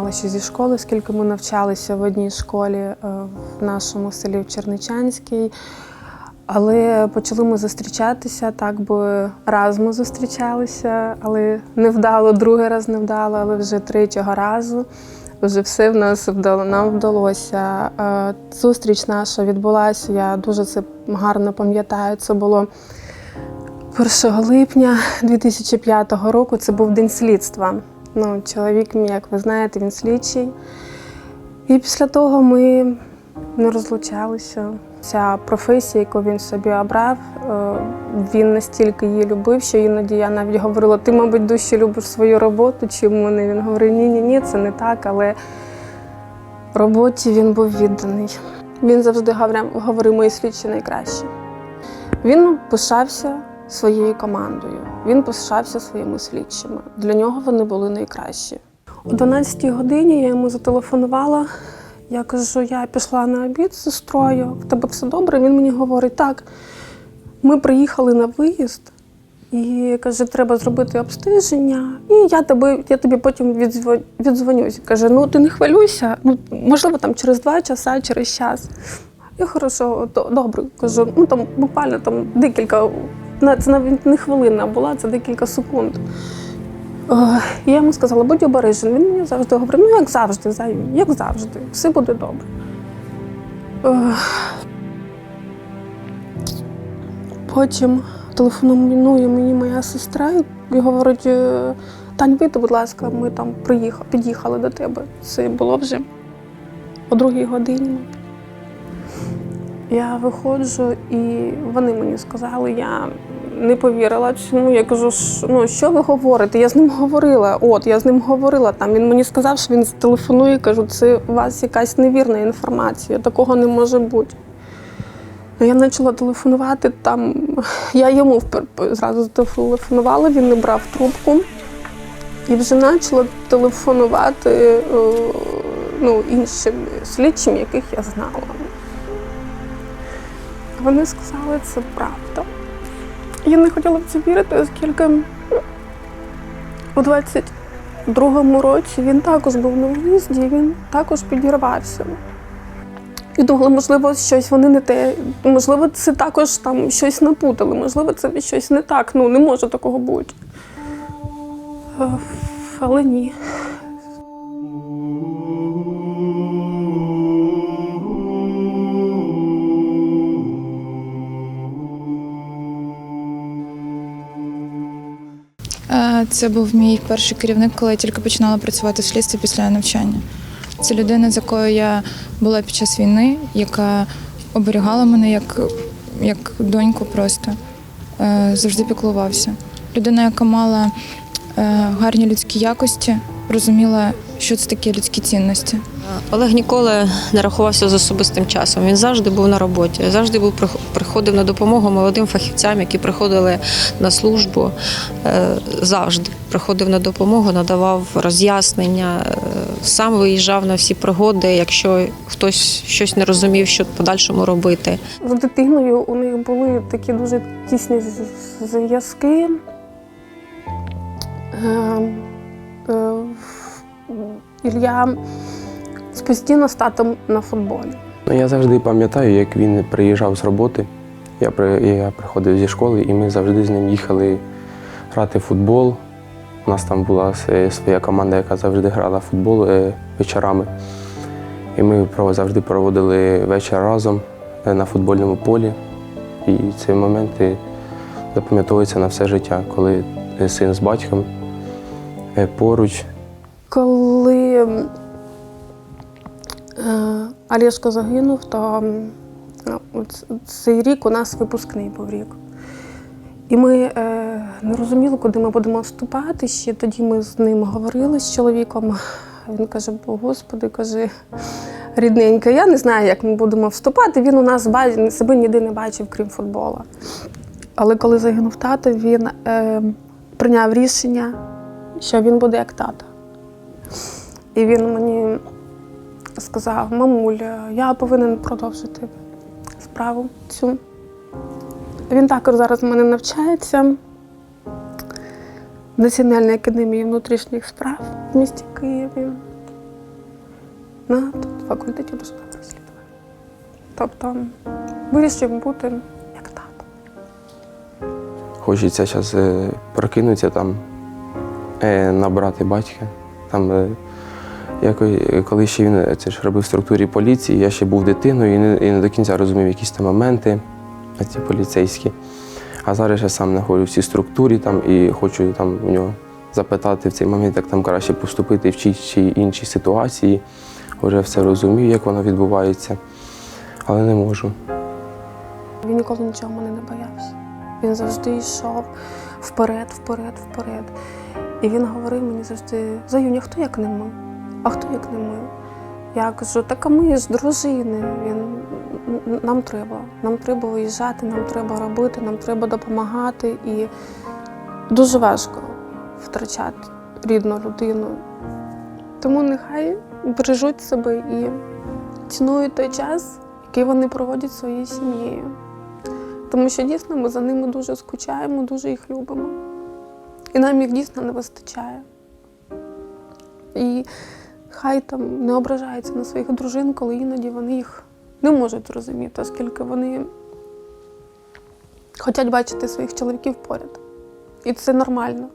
знала зі школи, скільки ми навчалися в одній школі е, в нашому селі в Черничанській. Але почали ми зустрічатися, так би раз ми зустрічалися, але не вдало, другий раз не вдало, але вже третього разу вже все в нас вдало, нам вдалося. Е, Зустріч наша відбулася, я дуже це гарно пам'ятаю. Це було 1 липня 2005 року. Це був день слідства. Ну, чоловік мій, як ви знаєте, він слідчий. І після того ми не розлучалися. Ця професія, яку він собі обрав, е, він настільки її любив, що іноді я навіть говорила: ти, мабуть, дужче любиш свою роботу, чим мене. Він говорив, ні, ні, ні, це не так, але роботі він був відданий. Він завжди говорив, говорив мої слідчі найкраще. Він пишався своєю командою, він пишався своїми слідчими. Для нього вони були найкращі. О 12 годині я йому зателефонувала. Я кажу, я пішла на обід з сестрою, в тебе все добре. Він мені говорить, так, ми приїхали на виїзд, і каже, треба зробити обстеження, і я тобі, я тобі потім віддзвон- віддзвонюсь. Каже, ну ти не хвилюйся, ну можливо, там через два часа, через час. Я хорошо, до- добре. Кажу, ну там буквально там декілька, це навіть не хвилина була, це декілька секунд. Я йому сказала, будь обережний. Він мені завжди говорить, ну як завжди, заю, як завжди, все буде добре. Потім телефонує мені моя сестра і говорить: е, Тань, вийди, будь ласка, ми там приїхали, під'їхали до тебе. Це було вже о другій годині. Я виходжу, і вони мені сказали, я не повірила. Чому я кажу, ну що ви говорите? Я з ним говорила. От я з ним говорила. Там він мені сказав, що він телефонує. Кажу, це у вас якась невірна інформація. Такого не може бути. Я почала телефонувати там. Я йому зразу зателефонувала, він не брав трубку. І вже почала телефонувати е, ну, іншим слідчим, яких я знала. Вони сказали, це правда. Я не хотіла в це вірити, оскільки у 22-му році він також був на виїзді, він також підірвався. І думала, можливо, щось вони не те, можливо, це також там щось напутали, можливо, це щось не так. Ну, не може такого бути. Е, Але ні. Це був мій перший керівник, коли я тільки починала працювати в слідстві після навчання. Це людина, з якою я була під час війни, яка оберігала мене як, як доньку просто, Е, завжди піклувався. Людина, яка мала е, гарні людські якості, розуміла, що це таке людські цінності. Олег ніколи не рахувався з особистим часом. Він завжди був на роботі, завжди був приходив на допомогу молодим фахівцям, які приходили на службу. Е, Завжди приходив на допомогу, надавав роз'яснення, е, сам виїжджав на всі пригоди, якщо хтось щось не розумів, що в подальшому робити. З дитиною у них були такі дуже тісні зв'язки. Ілля постійно з татом на футболі. Ну, я завжди пам'ятаю, як він приїжджав з роботи. Я, при, я приходив зі школи, і ми завжди з ним їхали грати в футбол. У нас там була своя команда, яка завжди грала в футбол е, вечорами. І ми завжди проводили вечір разом е, на футбольному полі. І ці моменти запам'ятовуються на все життя, коли е, син з батьком поруч, Коли м, е, загинув, то ну, цей рік у нас випускний був рік. І ми е, не розуміли, куди ми будемо вступати. Ще тоді ми з ним говорили з чоловіком. Він каже: «Бо, Господи, каже, рідненька, я не знаю, як ми будемо вступати. Він у нас ба- себе ніде не бачив, крім футбола. Але коли загинув тато, він е, прийняв рішення, що він буде як тато. І він мені сказав: мамуль, я повинен продовжити справу цю. Він також зараз в мене навчається в Національній академії внутрішніх справ в місті Києві. на факультеті досудового розслідування. Тобто вирішив бути як тато. Хочеться зараз прокинутися там, е, набрати батька. Там, е, якось, коли ще він е, це ж робив в структурі поліції, я ще був дитиною і не, і не до кінця розумів якісь там моменти, ці поліцейські. А зараз я сам знаходжу в цій структурі там, і хочу там у нього запитати в цей момент, як там краще поступити в чій чи іншій ситуації. Вже все розумію, як воно відбувається, але не можу. Він ніколи нічого мене не боявся. Він завжди йшов вперед, вперед, вперед. І він говорив мені завжди: Заюня, хто як не ми? А хто як не ми? Я кажу, так а ми ж дружини. Він нам треба. Нам треба виїжджати, нам треба робити, нам треба допомагати. І дуже важко втрачати рідну людину. Тому нехай бережуть себе і цінують той час, який вони проводять своєю сім'єю. Тому що дійсно ми за ними дуже скучаємо, дуже їх любимо. І нам їх дійсно не вистачає. І хай там не ображаються на своїх дружин, коли іноді вони їх не можуть зрозуміти, оскільки вони хочуть бачити своїх чоловіків поряд. І це нормально.